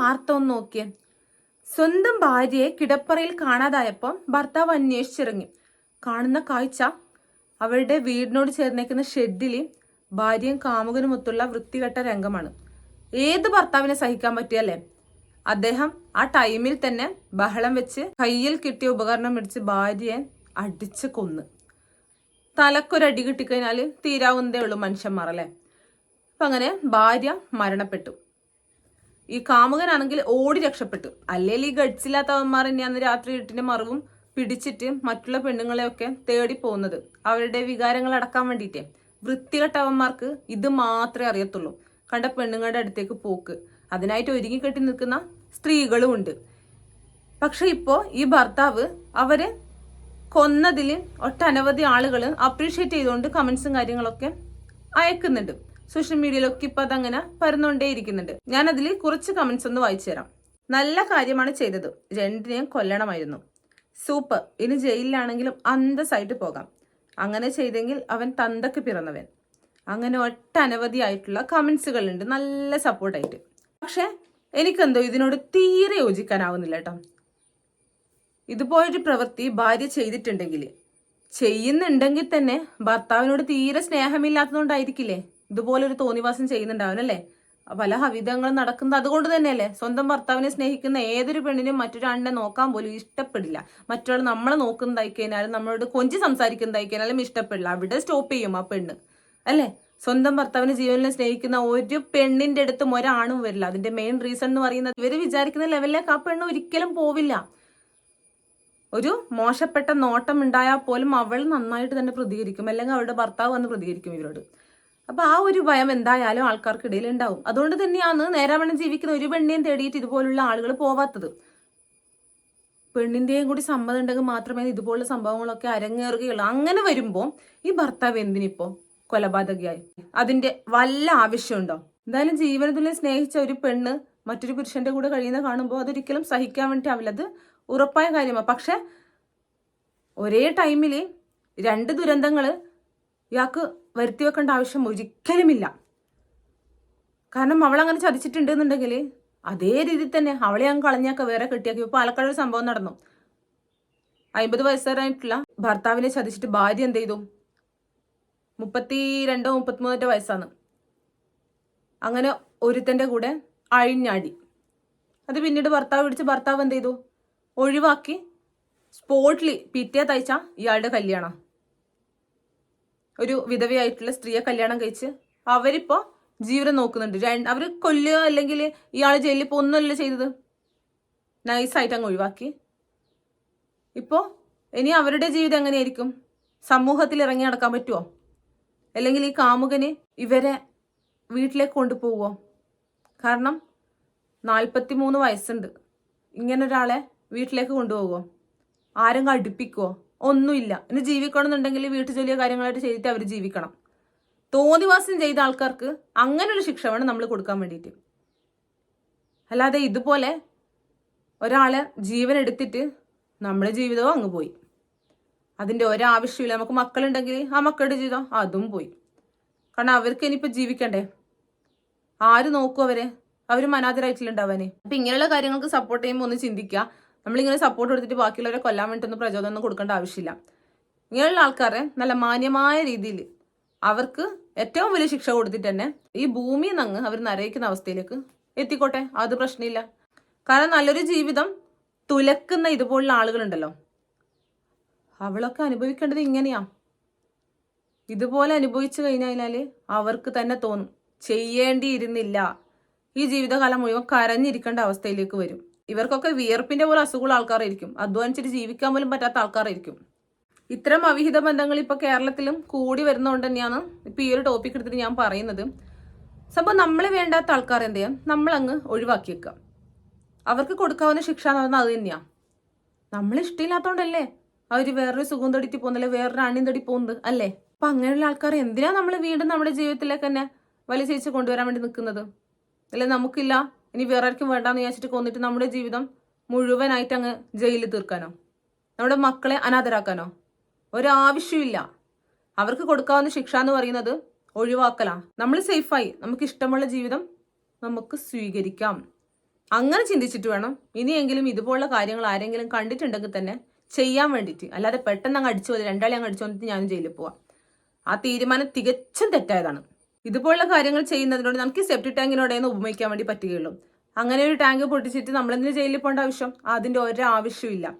വാർത്ത ഒന്ന് നോക്കിയേ. സ്വന്തം ഭാര്യയെ കിടപ്പറയിൽ കാണാതായപ്പോൾ ഭർത്താവ് അന്വേഷിച്ചിറങ്ങി. കാണുന്ന കാഴ്ച അവരുടെ വീടിനോട് ചേർന്നേക്കുന്ന ഷെഡിൽ ഭാര്യയും കാമുകനുമൊത്തുള്ള വൃത്തികെട്ട രംഗമാണ്. ഏത് ഭർത്താവിനെ സഹിക്കാൻ പറ്റിയല്ലേ? അദ്ദേഹം ആ ടൈമിൽ തന്നെ ബഹളം വെച്ച് കയ്യിൽ കിട്ടിയ ഉപകരണം പിടിച്ച് ഭാര്യയെ അടിച്ച് കൊന്ന്. തലക്കൊരടി കിട്ടിക്കഴിഞ്ഞാൽ തീരാവുന്നതേ ഉള്ളൂ മനുഷ്യന്മാർ അല്ലേ? അപ്പൊ അങ്ങനെ ഭാര്യ മരണപ്പെട്ടു. ഈ കാമുകനാണെങ്കിൽ ഓടി രക്ഷപ്പെട്ടു. അല്ലെങ്കിൽ ഈ ഗഡ്സില്ലാത്തവന്മാർ തന്നെയാണ് രാത്രി വീട്ടിന്റെ മറവും പിടിച്ചിട്ട് മറ്റുള്ള പെണ്ണുങ്ങളെയൊക്കെ തേടി പോകുന്നത്. അവരുടെ വികാരങ്ങൾ അടക്കാൻ വേണ്ടിയിട്ടേ. വൃത്തികെട്ടവന്മാർക്ക് ഇത് മാത്രമേ അറിയത്തുള്ളൂ. കണ്ട പെണ്ണുങ്ങളുടെ അടുത്തേക്ക് പോക്ക്. അതിനായിട്ട് ഒരുങ്ങി കെട്ടി നിൽക്കുന്ന സ്ത്രീകളും ഉണ്ട്. പക്ഷെ ഇപ്പോ ഈ ഭർത്താവ് അവരെ കൊന്നതിൽ ഒട്ടനവധി ആളുകൾ അപ്രീഷിയേറ്റ് ചെയ്തുകൊണ്ട് കമന്റ്സും കാര്യങ്ങളൊക്കെ അയക്കുന്നുണ്ട്. സോഷ്യൽ മീഡിയയിലൊക്കെ ഇപ്പൊ അതങ്ങനെ പരന്നുകൊണ്ടേയിരിക്കുന്നുണ്ട് ഞാൻ അതിൽ കുറച്ച് കമന്റ്സ് ഒന്ന് വായിച്ചു തരാം. നല്ല കാര്യമാണ് ചെയ്തത്. രണ്ടിനെയും കൊല്ലണമായിരുന്നു. സൂപ്പർ ഇനി ജയിലിലാണെങ്കിലും അന്തസ്സായിട്ട് പോകാം. അങ്ങനെ ചെയ്തെങ്കിൽ അവൻ തന്തക്ക് പിറന്നവൻ. അങ്ങനെ ഒട്ടനവധി ആയിട്ടുള്ള കമന്റ്സുകളുണ്ട് നല്ല സപ്പോർട്ടായിട്ട് പക്ഷെ എനിക്കെന്തോ ഇതിനോട് തീരെ യോജിക്കാനാവുന്നില്ല കേട്ടോ. ഇതുപോലൊരു പ്രവൃത്തി ഭാര്യ ചെയ്തിട്ടുണ്ടെങ്കിൽ ചെയ്യുന്നുണ്ടെങ്കിൽ തന്നെ ഭർത്താവിനോട് തീരെ സ്നേഹമില്ലാത്തതുകൊണ്ടായിരിക്കില്ലേ? ഇതുപോലൊരു തോന്നിവാസം ചെയ്യുന്നുണ്ടാവനല്ലേ പല ഹവിതങ്ങളും നടക്കുന്നത് അതുകൊണ്ട് തന്നെയല്ലേ? സ്വന്തം ഭർത്താവിനെ സ്നേഹിക്കുന്ന ഏതൊരു പെണ്ണിനും മറ്റൊരാളിനെ നോക്കാൻ പോലും ഇഷ്ടപ്പെടില്ല. മറ്റൊരാൾ നമ്മളെ നോക്കുന്നതായി കഴിഞ്ഞാലും നമ്മളോട് കൊഞ്ചി സംസാരിക്കുന്നതായി കഴിഞ്ഞാലും ഇഷ്ടപ്പെടില്ല. അവിടെ സ്റ്റോപ്പ് ചെയ്യും ആ പെണ്ണ്. അല്ലേ? സ്വന്തം ഭർത്താവിനെ ജീവനിൽ സ്നേഹിക്കുന്ന ഒരു പെണ്ണിന്റെ അടുത്തും ഒരാണും വരില്ല. അതിന്റെ മെയിൻ റീസൺ എന്ന് പറയുന്നത് ഇവർ വിചാരിക്കുന്ന ലെവലിലേക്ക് ആ പെണ്ണ് ഒരിക്കലും പോവില്ല. ഒരു മോശപ്പെട്ട നോട്ടം ഉണ്ടായാൽ പോലും അവൾ നന്നായിട്ട് തന്നെ പ്രതികരിക്കും. അല്ലെങ്കിൽ അവളുടെ ഭർത്താവ് വന്ന് പ്രതികരിക്കും ഇവരോട്. അപ്പൊ ആ ഒരു ഭയം എന്തായാലും ആൾക്കാർക്കിടയിൽ ഉണ്ടാവും അതുകൊണ്ട് തന്നെയാണ് നേരാവണ്ണം ജീവിക്കുന്ന ഒരു പെണ്ണിനെയും തേടിയിട്ട് ഇതുപോലുള്ള ആളുകൾ പോവാത്തത്. പെണ്ണിന്റെയും കൂടി സമ്മതം ഉണ്ടെങ്കിൽ മാത്രമേ ഇതുപോലുള്ള സംഭവങ്ങളൊക്കെ അരങ്ങേറുകയുള്ളൂ. അങ്ങനെ വരുമ്പോൾ ഈ ഭർത്താവ് എന്തിനിപ്പോ കൊലപാതകയായി? അതിന്റെ വല്ല ആവശ്യമുണ്ടോ? എന്തായാലും ജീവനത്തിലെ സ്നേഹിച്ച ഒരു പെണ്ണ് മറ്റൊരു പുരുഷന്റെ കൂടെ കഴിയുന്ന കാണുമ്പോൾ അതൊരിക്കലും സഹിക്കാൻ വേണ്ടി അത് ഉറപ്പായ കാര്യമാണ് പക്ഷെ ഒരേ ടൈമിൽ രണ്ട് ദുരന്തങ്ങൾ ഇയാൾക്ക് വരുത്തി വെക്കേണ്ട ആവശ്യം ഒരിക്കലുമില്ല. കാരണം അവൾ അങ്ങനെ ചതിച്ചിട്ടുണ്ട് എന്നുണ്ടെങ്കിൽ അതേ രീതിയിൽ തന്നെ അവളെ അങ്ങ് കളഞ്ഞൊക്കെ വേറെ കെട്ടിയാക്കി. ഇപ്പൊ പാലക്കാട് സംഭവം നടന്നു. അമ്പത് വയസ്സുകാരായിട്ടുള്ള ഭർത്താവിനെ ചതിച്ചിട്ട് ഭാര്യ എന്ത് ചെയ്തു? മുപ്പത്തി രണ്ടോ മുപ്പത്തിമൂന്നോ വയസ്സാണ്. അങ്ങനെ ഒരുത്തന്റെ കൂടെ അഴിഞ്ഞാടി. അത് പിന്നീട് ഭർത്താവ് പിടിച്ച് ഭർത്താവ് എന്ത് ചെയ്തു? ഒഴിവാക്കി സ്പോട്ടിൽ പിറ്റേ തയ്ച്ച ഇയാളുടെ കല്യാണം. ഒരു വിധവയായിട്ടുള്ള സ്ത്രീയെ കല്യാണം കഴിച്ച് അവരിപ്പോ ജീവിതം നോക്കുന്നുണ്ട്. അവർ കൊല്ലുക അല്ലെങ്കിൽ ഇയാൾ ജയിലിൽ പോകുന്നല്ല ചെയ്തത്? നൈസായിട്ട് അങ്ങ് ഒഴിവാക്കി. ഇപ്പോ ഇനി അവരുടെ ജീവിതം എങ്ങനെയായിരിക്കും? സമൂഹത്തിൽ ഇറങ്ങി നടക്കാൻ പറ്റുമോ അല്ലെങ്കിൽ ഈ കാമുകന് ഇവരെ വീട്ടിലേക്ക് കൊണ്ടുപോവോ? കാരണം നാൽപ്പത്തി മൂന്ന് വയസ്സുണ്ട്. ഇങ്ങനൊരാളെ വീട്ടിലേക്ക് കൊണ്ടുപോകുമോ ആരെങ്കിലും അടുപ്പിക്കുമോ ഒന്നുമില്ല. ഇനി ജീവിക്കണമെന്നുണ്ടെങ്കിൽ വീട്ടു ജോലിയോ കാര്യങ്ങളായിട്ട് ചെയ്തിട്ട് അവർ ജീവിക്കണം. തോന്നിവാസം ചെയ്ത ആൾക്കാർക്ക് അങ്ങനെ ഒരു ശിക്ഷ വേണം നമ്മൾ കൊടുക്കാൻ വേണ്ടിയിട്ട്. അല്ലാതെ ഇതുപോലെ ഒരാളെ ജീവൻ എടുത്തിട്ട് നമ്മുടെ ജീവിതവും അങ്ങ് പോയി. അതിന്റെ ഒരാവശ്യമില്ല. നമുക്ക് മക്കളുണ്ടെങ്കിൽ ആ മക്കളുടെ ജീവിതം അതും പോയി. കാരണം അവർക്ക് ഇനിയിപ്പോൾ ജീവിക്കണ്ടേ? ആര് നോക്കും അവരെ? അവർ മനാതരായിട്ടില്ലുണ്ടാവാനെ അപ്പൊ ഇങ്ങനെയുള്ള കാര്യങ്ങൾക്ക് സപ്പോർട്ട് ചെയ്യുമ്പോൾ ഒന്ന് ചിന്തിക്കുക. നമ്മളിങ്ങനെ സപ്പോർട്ട് കൊടുത്തിട്ട് ബാക്കിയുള്ളവരെ കൊല്ലാൻ വേണ്ടിയിട്ടൊന്നും പ്രചോദനം ഒന്നും കൊടുക്കേണ്ട ആവശ്യമില്ല. ഇങ്ങനെയുള്ള ആൾക്കാരെ നല്ല മാന്യമായ രീതിയിൽ അവർക്ക് ഏറ്റവും വലിയ ശിക്ഷ കൊടുത്തിട്ട് തന്നെ ഈ ഭൂമി നങ്ങ് അവർ നരയിക്കുന്ന അവസ്ഥയിലേക്ക് എത്തിക്കോട്ടെ? അത് പ്രശ്നമില്ല. കാരണം നല്ലൊരു ജീവിതം തുലക്കുന്ന ഇതുപോലുള്ള ആളുകളുണ്ടല്ലോ. അവളൊക്കെ അനുഭവിക്കേണ്ടത് ഇങ്ങനെയാ. ഇതുപോലെ അനുഭവിച്ചു കഴിഞ്ഞാൽ അവർക്ക് തന്നെ തോന്നും. ചെയ്യേണ്ടിയിരുന്നില്ല. ഈ ജീവിതകാലം മുഴുവൻ കരഞ്ഞിരിക്കേണ്ട അവസ്ഥയിലേക്ക് വരും. ഇവർക്കൊക്കെ വിയർപ്പിന്റെ പോലെ അസുഖമുള്ള ആൾക്കാരായിരിക്കും. അധ്വാനിച്ചിട്ട് ജീവിക്കാൻ പോലും പറ്റാത്ത ആൾക്കാരായിരിക്കും. ഇത്തരം അവിഹിത ബന്ധങ്ങൾ ഇപ്പൊ കേരളത്തിലും കൂടി വരുന്നതുകൊണ്ട് തന്നെയാണ് ഇപ്പൊ ഈ ഒരു ടോപ്പിക് എടുത്തിട്ട് ഞാൻ പറയുന്നത്. സംഭവം നമ്മളെ വേണ്ടാത്ത ആൾക്കാർ എന്ത് ചെയ്യാം? ഒഴിവാക്കി വെക്കാം അവർക്ക് കൊടുക്കാവുന്ന ശിക്ഷ എന്ന് പറഞ്ഞാൽ അത് തന്നെയാ. നമ്മൾ ഇഷ്ടമില്ലാത്തതുകൊണ്ടല്ലേ അവർ വേറൊരു സുഖം തടിയിട്ട് പോകുന്നില്ല? വേറൊരു അണിയും തടി പോകുന്നത് അല്ലേ? അപ്പൊ അങ്ങനെയുള്ള ആൾക്കാർ എന്തിനാ നമ്മൾ വീണ്ടും നമ്മുടെ ജീവിതത്തിലേക്ക് തന്നെ വലിച്ചേച്ച് കൊണ്ടുവരാൻ വേണ്ടി നിൽക്കുന്നത് അല്ലെ? നമുക്കില്ല ഇനി വേറെ ആർക്കും വേണ്ടാന്ന് വിചാരിച്ചിട്ട് കൊന്നിട്ട് നമ്മുടെ ജീവിതം മുഴുവനായിട്ട് അങ്ങ് ജയിലിൽ തീർക്കാനോ? നമ്മുടെ മക്കളെ അനാഥരാക്കാനോ? ഒരാവശ്യമില്ല അവർക്ക് കൊടുക്കാവുന്ന ശിക്ഷ എന്ന് പറയുന്നത് ഒഴിവാക്കലാ. നമ്മൾ സേഫായി. നമുക്ക് ഇഷ്ടമുള്ള ജീവിതം നമുക്ക് സ്വീകരിക്കാം. അങ്ങനെ ചിന്തിച്ചിട്ട് വേണം ഇനിയെങ്കിലും ഇതുപോലുള്ള കാര്യങ്ങൾ ആരെങ്കിലും കണ്ടിട്ടുണ്ടെങ്കിൽ തന്നെ ചെയ്യാൻ വേണ്ടിയിട്ട്. അല്ലാതെ പെട്ടെന്ന് അങ്ങ് അടിച്ചു പോയി രണ്ടാളെ അങ്ങ് അടിച്ചു വന്നിട്ട് ഞാനും ജയിലിൽ പോവാം. ആ തീരുമാനം തികച്ചും തെറ്റായതാണ്. ഇതുപോലുള്ള കാര്യങ്ങൾ ചെയ്യുന്നതിനോട് നമുക്ക് സെപ്റ്റി ടാങ്കിനോടെന്ന് ഉപയോഗിക്കാൻ വേണ്ടി പറ്റുകയുള്ളൂ. അങ്ങനെ ഒരു ടാങ്ക് പൊട്ടിച്ചിട്ട് നമ്മളെന്തിനു ജയിലിൽ പോകേണ്ട ആവശ്യം? അതിന്റെ ഒരു ആവശ്യമില്ല